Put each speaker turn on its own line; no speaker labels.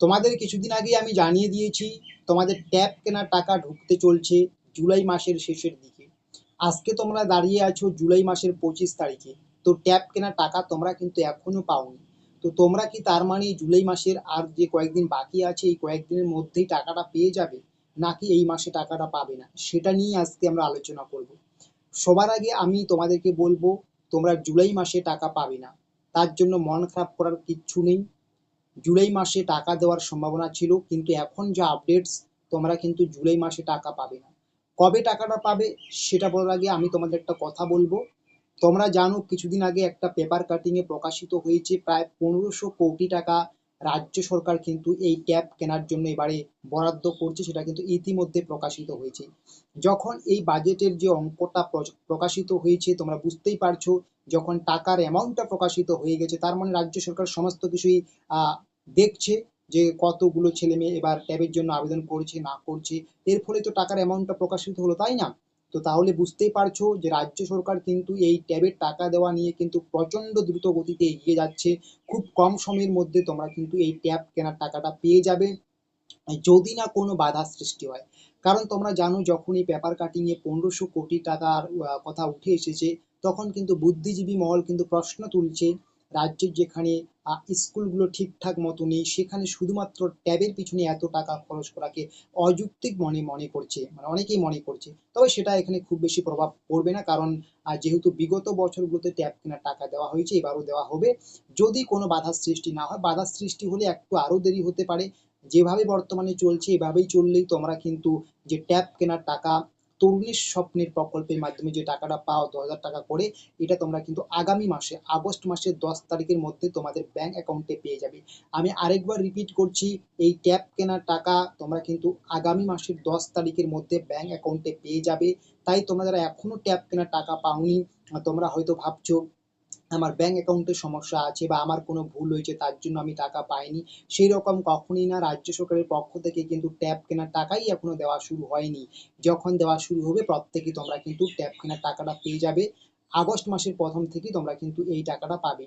তোমাদের কিছুদিন আগে আমি জানিয়ে দিয়েছি, তোমাদের ট্যাব কেনার টাকা ঢুকতে চলছে জুলাই মাসের শেষের দিকে। আজকে তোমরা দাঁড়িয়ে আছো জুলাই মাসের পঁচিশ তারিখে। তো ট্যাব কেনার টাকা তোমরা কিন্তু এখনও পাওনি। তো তোমরা কি তার মানে জুলাই মাসের আর যে কয়েকদিন বাকি আছে, এই কয়েকদিনের মধ্যেই টাকাটা পেয়ে যাবে? নাকি এই মাসে টাকাটা পাবে না? সেটা নিয়ে আজকে আমরা আলোচনা করব। সবার আগে আমি তোমাদেরকে বলব, তোমরা জুলাই মাসে টাকা পাবে না। তার জন্য মন খারাপ করার কিচ্ছু নেই। জুলাই মাসে টাকা দেওয়ার সম্ভাবনা ছিল, কিন্তু এখন যা আপডেটস তোমরা কিন্তু জুলাই মাসে টাকা পাবে না। কবে টাকাটা পাবে, সেটা বলার আগে আমি তোমাদের একটা কথা বলব। তোমরা জানো, কিছুদিন আগে একটা পেপার কাটিংয়ে প্রকাশিত হয়েছে, প্রায় পনেরোশো কোটি টাকা রাজ্য সরকার কিন্তু এই ট্যাব কেনার জন্য এবারে বরাদ্দ করছে, সেটা কিন্তু ইতিমধ্যে প্রকাশিত হয়েছে। যখন এই বাজেটের যে অঙ্কটা প্রকাশিত হয়েছে, তোমরা বুঝতেই পারছ, যখন টাকার অ্যামাউন্টটা প্রকাশিত হয়ে গেছে, তার মানে রাজ্য সরকার সমস্ত কিছুই দেখছে যে কতগুলো ছেলে মেয়ে এবার ট্যাবের জন্য আবেদন করছে, না করছে। এর ফলে তো টাকার অ্যামাউন্টটা প্রকাশিত হলো, তাই না? তো তাহলে বুঝতেই পারছ যে রাজ্য সরকার কিন্তু এই ট্যাবের টাকা দেওয়া নিয়ে কিন্তু প্রচণ্ড দ্রুত গতিতে এগিয়ে যাচ্ছে। খুব কম সময়ের মধ্যে তোমরা কিন্তু এই ট্যাব কেনার টাকাটা পেয়ে যাবে। যদি না কোনো বাধা সৃষ্টি হয়। কারণ তোমরা জানো, যখন এই পেপার কাটিং এ পনেরোশো কোটি টাকার কথা উঠে এসেছে, তখন কিন্তু বুদ্ধিজীবী মহল কিন্তু প্রশ্ন তুলছে রাজ্যের যেখানে স্কুলগুলো ঠিকঠাক মতো নেই, সেখানে শুধুমাত্র ট্যাবের পিছনে এত টাকা খরচ করাকে অযৌক্তিক মনে মনে করছে মানে অনেকেই মনে করছে। তবে সেটা এখানে খুব বেশি প্রভাব পড়বে না, কারণ যেহেতু বিগত বছরগুলোতে ট্যাব কেনার টাকা দেওয়া হয়েছে, এবারও দেওয়া হবে। যদি কোনো বাধার সৃষ্টি না হয়, বাধার সৃষ্টি হলে একটু আরও দেরি হতে পারে। যেভাবে বর্তমানে চলছে, এভাবেই চললেই তোমরা কিন্তু যে ট্যাব কেনার টাকা তরুণীর স্বপ্নের প্রকল্পের মাধ্যমে যে টাকাটা পাও, দশ হাজার টাকা করে, এটা তোমরা কিন্তু আগামী মাসে, আগস্ট মাসের দশ তারিখের মধ্যে তোমাদের ব্যাংক অ্যাকাউন্টে পেয়ে যাবে। আমি আরেকবার রিপিট করছি, এই ট্যাব কেনার টাকা তোমরা কিন্তু আগামী মাসের দশ তারিখের মধ্যে ব্যাংক অ্যাকাউন্টে পেয়ে যাবে। তাই তোমরা যারা এখনও ট্যাব কেনার টাকা পাওনি, তোমরা হয়তো ভাবছ আমার ব্যাংক অ্যাকাউন্টে সমস্যা আছে বা আমার কোনো ভুল হয়েছে, তার জন্য আমি টাকা পাইনি সেই রকম কখনই না রাজ্য সরকারের পক্ষ থেকে কিন্তু ট্যাব কেনার টাকাই এখনও দেওয়া শুরু হয়নি। যখন দেওয়া শুরু হবে প্রত্যেকেই তোমরা কিন্তু ট্যাব কেনার টাকাটা পেয়ে যাবে। আগস্ট মাসের প্রথম থেকেই তোমরা কিন্তু এই টাকাটা পাবে।